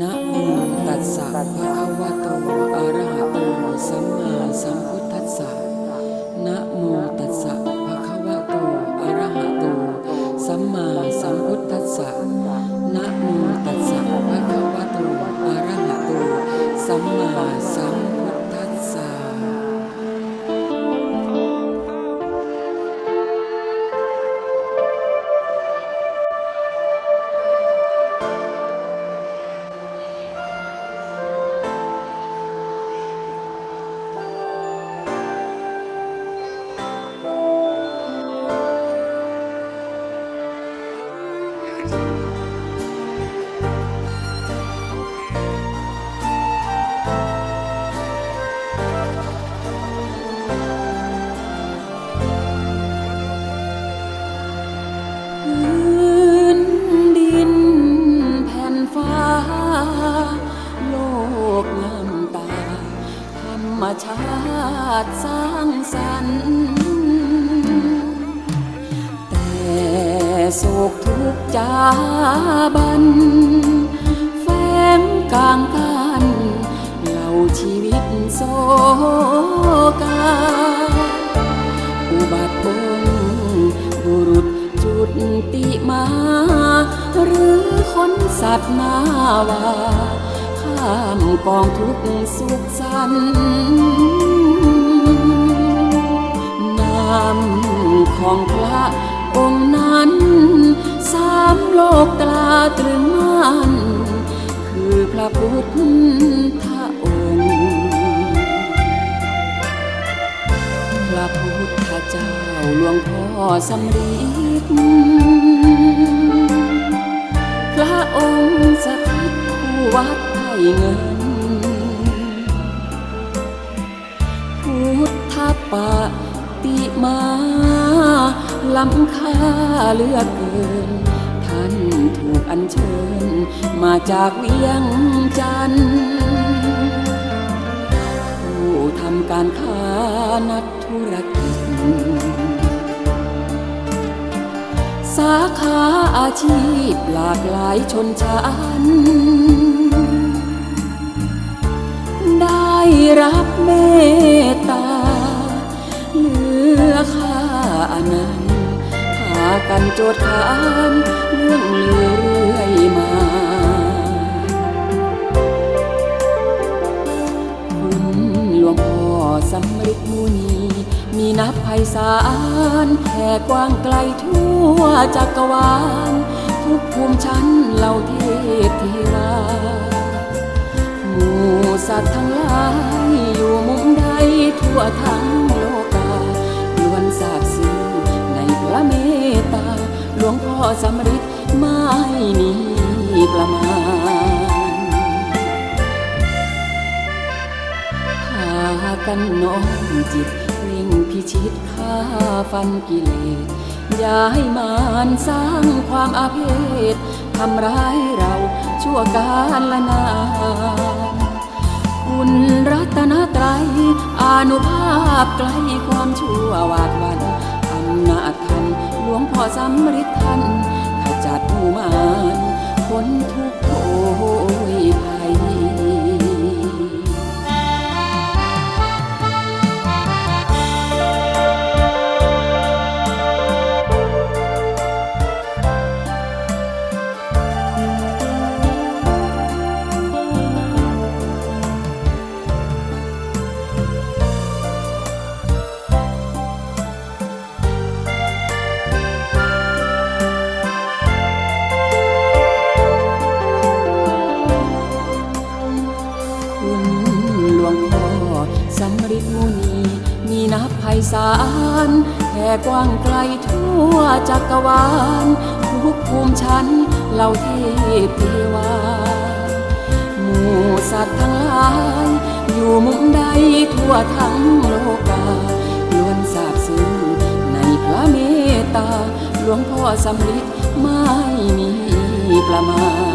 นะโมตั มชาติสร้างสรรค์ แต่โศกทุกข์จาบัน แฝงกลางกันเหล่าชีวิตโศกาอุบัติบนบุรุษจุดติมา หรือคนสัตว์นาวา ข้ามกองทุกสุขสันนามของพระองค์นั้น สามโลกตราตรึงมันคือพระพุทธองค์ พระพุทธเจ้าหลวงพ่อสำริด เงิน พุทธปฏิมาล้ำค่าเลือกเกิน ท่านถูกอัญเชิญ มาจากเวียงจันทร์ผู้ทำการค้านักธุรกิจ สาขาอาชีพหลากหลายชนชั้น รับเมตตาเหลือค่าอนันต์พากันโจทย์ขานเรื่องเรื่อยมาคุณหลวงพ่อสำริดมุนี มีนับไพศาลแผ่กว้างไกลทั่วจักรวาล ทุกภูมิชั้นเหล่าเทพเทวาหมู่สัตว์ทั้ง ทั่วทั้งโลกาล้วนทราบซึ้งในพระเมตตา หลวงพ่อสำริดไม่มีประมาณพากันน้อมจิตเร่งพิชิตข้าฟันกิเลสอย่าให้มารสร้างความอาเพศทำร้ายเราชั่วการละนา คุณรัตนตรัยอนุภาพไกลความชั่ววาดวันอำนาจธรรมหลวงพ่อสำริดท่านขจัดหมู่มารพ้นทุกข์ ไพศาลแผ่กว้างไกลทั่วจักรวาลทุกภูมิชั้นเหล่าเทพเทวา หมู่สัตว์ทั้งหลาย อยู่มุมใดทั่วทั้งโลกาล้วนทราบซึ้งในพระเมตตา หลวงพ่อสำริดไม่มีประมาณ